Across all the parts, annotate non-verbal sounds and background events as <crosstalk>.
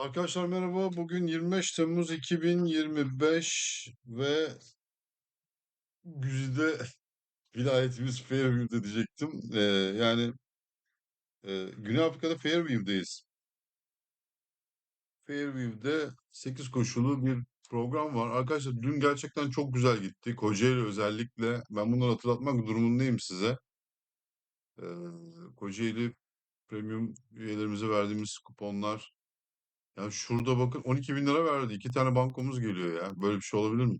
Arkadaşlar merhaba. Bugün 25 Temmuz 2025 ve güzide <laughs> vilayetimiz Fairview'de diyecektim. Ee, yani e, Güney Afrika'da Fairview'deyiz. Fairview'de 8 koşulu bir program var. Arkadaşlar dün gerçekten çok güzel gitti. Kocaeli özellikle. Ben bunları hatırlatmak durumundayım size. Ee, Kocaeli Premium üyelerimize verdiğimiz kuponlar. Yani şurada bakın 12 bin lira verdi. İki tane bankomuz geliyor ya. Böyle bir şey olabilir mi?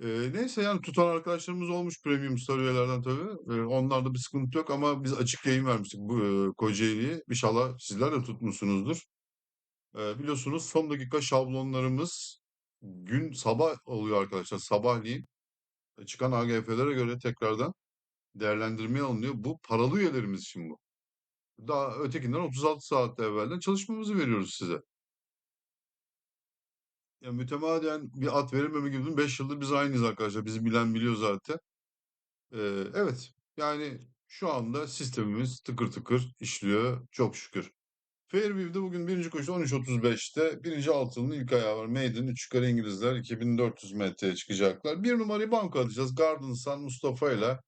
Eee, neyse yani tutan arkadaşlarımız olmuş premium star üyelerden tabii. Eee, onlarda bir sıkıntı yok ama biz açık yayın vermiştik bu eee, Kocaeli'ye. İnşallah sizler de tutmuşsunuzdur. Eee, biliyorsunuz son dakika şablonlarımız gün sabah oluyor arkadaşlar. Sabahleyin e, çıkan AGF'lere göre tekrardan değerlendirmeye alınıyor. Bu paralı üyelerimiz için bu. Daha ötekinden 36 saat evvelden çalışmamızı veriyoruz size. Ya mütemadiyen bir at verilmeme gibi 5 yıldır biz aynıyız arkadaşlar. Bizi bilen biliyor zaten. Eee, evet, yani şu anda sistemimiz tıkır tıkır işliyor çok şükür. Fairview'de bugün birinci koşu 13.35'te birinci altının ilk ayağı var. Maiden 3 yukarı İngilizler 2400 metreye çıkacaklar. Bir numarayı banko atacağız. Garden Sun Mustafa ile.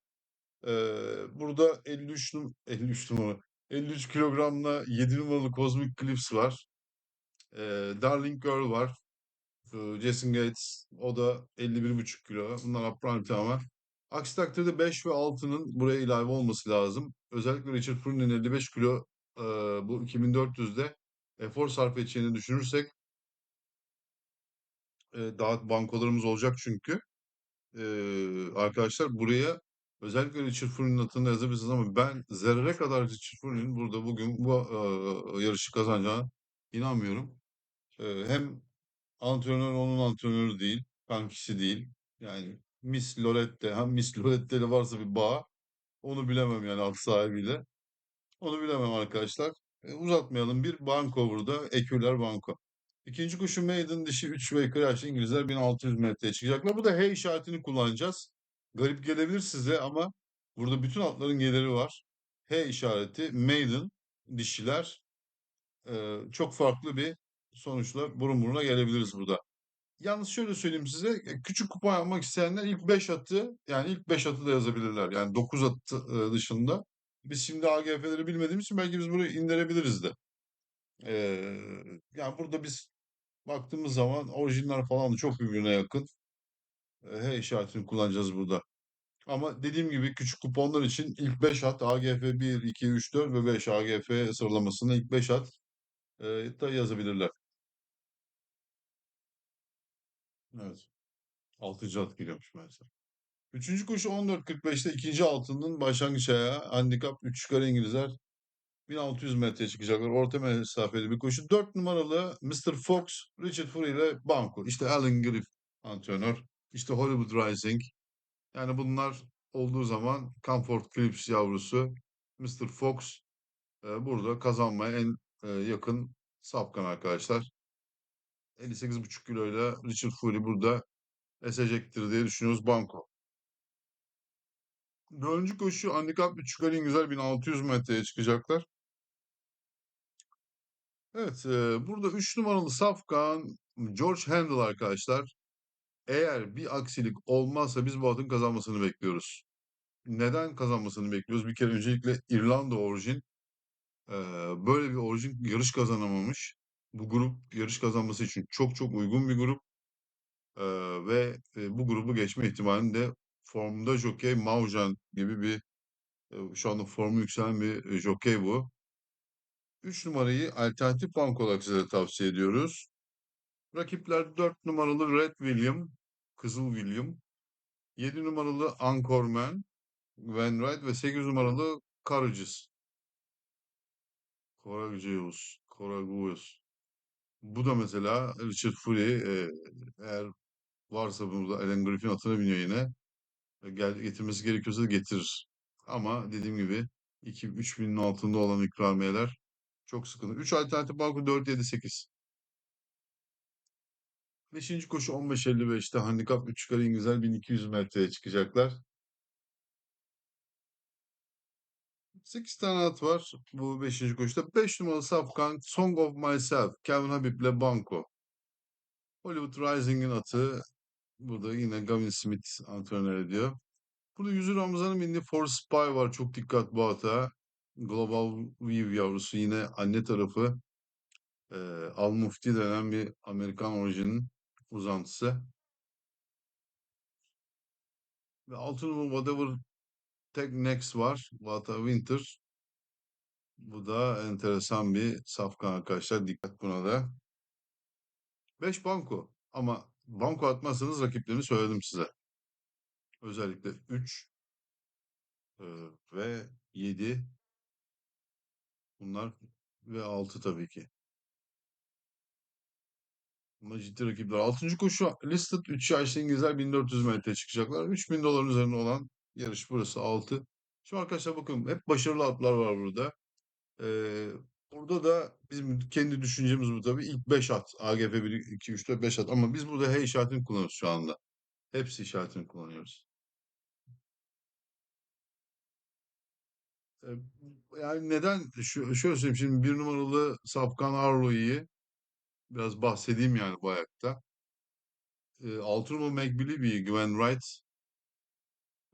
Eee, burada 53, num 53 numara 53 kilogramla 7 numaralı Cosmic Clips var. Eee, Darling Girl var. Jason Gates o da 51,5 kilo. Bunlar upright ama. Aksi takdirde 5 ve 6'nın buraya ilave olması lazım. Özellikle Richard Froom'un 55 kilo bu 2400'de efor sarf edeceğini düşünürsek e, daha bankolarımız olacak çünkü. Arkadaşlar buraya özellikle Richard Froom'un atını yazabilirsiniz ama ben zerre kadar Richard Froom'un burada bugün bu yarışı kazanacağına inanmıyorum. Hem antrenör onun antrenörü değil, kankisi değil. Yani Miss Lorette, ha Miss Lorette ile varsa bir bağ onu bilemem yani at sahibiyle. Onu bilemem arkadaşlar. E, uzatmayalım. Bir banko burada. Eküler banko. İkinci kuşu Maiden dişi 3 ve Crash İngilizler 1600 metreye çıkacaklar. Bu da H işaretini kullanacağız. Garip gelebilir size ama burada bütün atların geliri var. H işareti Maiden dişiler e, çok farklı bir sonuçla burun buruna gelebiliriz burada. Yalnız şöyle söyleyeyim size. e, Küçük kupa almak isteyenler ilk 5 atı yani ilk 5 atı da yazabilirler. Yani 9 atı e, dışında. Biz şimdi AGF'leri bilmediğimiz için belki biz burayı indirebiliriz de. Ee, yani burada biz baktığımız zaman orijinal falan da çok birbirine yakın. Ee, işaretini kullanacağız burada. Ama dediğim gibi küçük kuponlar için ilk 5 at AGF 1, 2, 3, 4 ve 5 AGF sıralamasında ilk 5 at e, da yazabilirler. Evet. 6. at giriyormuş mesela. Üçüncü koşu 14.45'te ikinci altının başlangıç ayağı. Handikap 3 yukarı İngilizler 1600 metreye çıkacaklar. Orta mesafeli bir koşu. 4 numaralı Mr. Fox, Richard Fury ile Banco. İşte Alan Griff antrenör. İşte Hollywood Rising. Yani bunlar olduğu zaman Comfort Clips yavrusu Mr. Fox e, burada kazanmaya en e, yakın sapkan arkadaşlar. 58,5 kiloyla Richard Fury burada esecektir diye düşünüyoruz Banco. Dördüncü koşu handikap 3 yukarı güzel 1600 metreye çıkacaklar. Evet, e, burada 3 numaralı safkan George Handel arkadaşlar. Eğer bir aksilik olmazsa biz bu atın kazanmasını bekliyoruz. Neden kazanmasını bekliyoruz? Bir kere öncelikle İrlanda orijin. e, böyle bir orijin yarış kazanamamış. Bu grup yarış kazanması için çok çok uygun bir grup. E, ve e, bu grubu geçme ihtimalinde formda jockey Maujan gibi bir e, şu anda formu yükselen bir e, jockey bu. 3 numarayı alternatif bank olarak size tavsiye ediyoruz. Rakipler 4 numaralı Red William, Kızıl William, 7 numaralı Anchorman, Van Wright ve 8 numaralı Courageous. Courageous, Courageous. Bu da mesela Richard Fury eğer varsa burada Alan Griffin atına biniyor yine. E, Gel, getirmesi gerekiyorsa da getirir. Ama dediğim gibi 2-3 binin altında olan ikramiyeler çok sıkıntı. 3 alternatif banko 4, 7, 8. Beşinci koşu 15.55'te handikap 3 yukarı İngilizler 1200 metreye çıkacaklar. 8 tane at var bu 5. koşuda. 5 numaralı Safkan Song of Myself. Kevin Habib'le Banco. Hollywood Rising'in atı. Burada yine Gavin Smith antrenör ediyor. Burada Yüzü Ramazan'ın bindiği For Spy var. Çok dikkat bu ata. Global View yavrusu yine anne tarafı. Ee, Al Mufti denen bir Amerikan orijinin uzantısı. Ve altı numara Whatever Tek Next var. Vata Winter. Bu da enteresan bir safkan arkadaşlar. Dikkat buna da. 5 banko. Ama banko atmazsanız rakiplerini söyledim size. Özellikle 3 ve 7 bunlar ve 6 tabii ki. Bunlar ciddi rakipler. 6. koşu listed 3 yaşlı İngilizler 1400 metre çıkacaklar. 3000 doların üzerinde olan yarış burası 6. Şimdi arkadaşlar bakın hep başarılı atlar var burada. Ee, burada da bizim kendi düşüncemiz bu tabii. İlk 5 at. AGF 1, 2, 3, 4, 5 at. Ama biz burada H işaretini kullanıyoruz şu anda. Hepsi işaretini kullanıyoruz. Ee, yani neden? Şu, şöyle söyleyeyim. Şimdi bir numaralı Safkan Arlo'yu biraz bahsedeyim yani bu ayakta. Ee, altı numaralı McBillivy, Gwen Wright.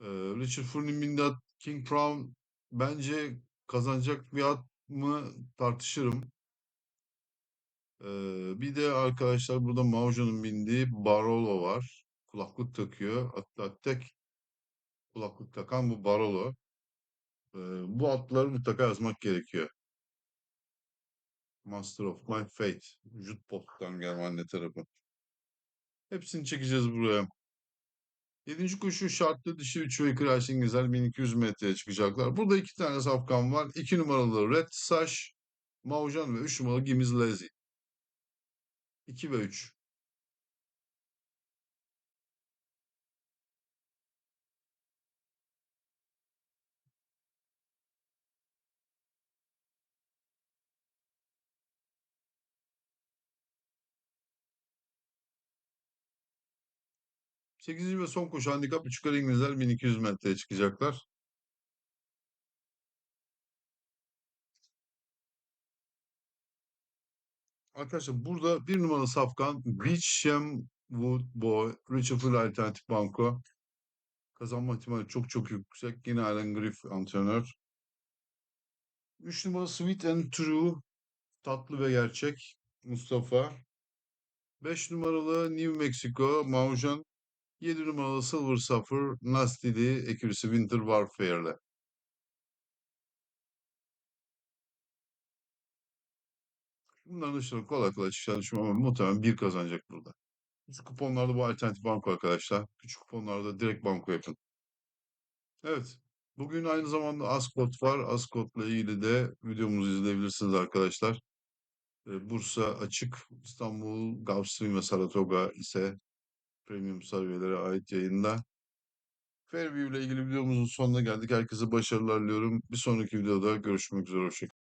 Ee, Richard Froome Mindat, King Crown bence kazanacak bir at mı tartışırım. Ee, bir de arkadaşlar burada Maujo'nun bindiği Barolo var. Kulaklık takıyor. Hatta tek kulaklık takan bu Barolo. Ee, bu atları mutlaka yazmak gerekiyor. Master of My Fate. Jutbot'tan gelme anne tarafı. Hepsini çekeceğiz buraya. Yedinci koşu şartlı dişi 3 ve Crashing Güzel 1200 metreye çıkacaklar. Burada iki tane safkan var. 2 numaralı Red Sash, Maujan ve 3 numaralı Gimiz Lazy. 2 ve 3. Sekizinci ve son koşu handikap 3 yukarı İngilizler 1200 metreye çıkacaklar. Arkadaşlar burada bir numaralı safkan Beecham Wood Boy Richard Alternatif Banko. Kazanma ihtimali çok çok yüksek. Yine Alan Griff antrenör. 3 numara Sweet and True Tatlı ve Gerçek Mustafa. 5 numaralı New Mexico Maujan. 7 numaralı Silver Surfer Nasty'li ekürüsü Winter Warfare'le. Bunların dışında kolay kolay çıkacağını düşünmüyorum ama muhtemelen bir kazanacak burada. Küçük kuponlarda bu alternatif banko arkadaşlar. Küçük kuponlarda direkt banko yapın. Evet. Bugün aynı zamanda Ascot var. Ascot'la ilgili de videomuzu izleyebilirsiniz arkadaşlar. Ee, Bursa açık, İstanbul, Gulfstream ve Saratoga ise premium seviyelere ait yayında. Fairview ile ilgili videomuzun sonuna geldik. Herkese başarılar diliyorum. Bir sonraki videoda görüşmek üzere. Hoşçakalın.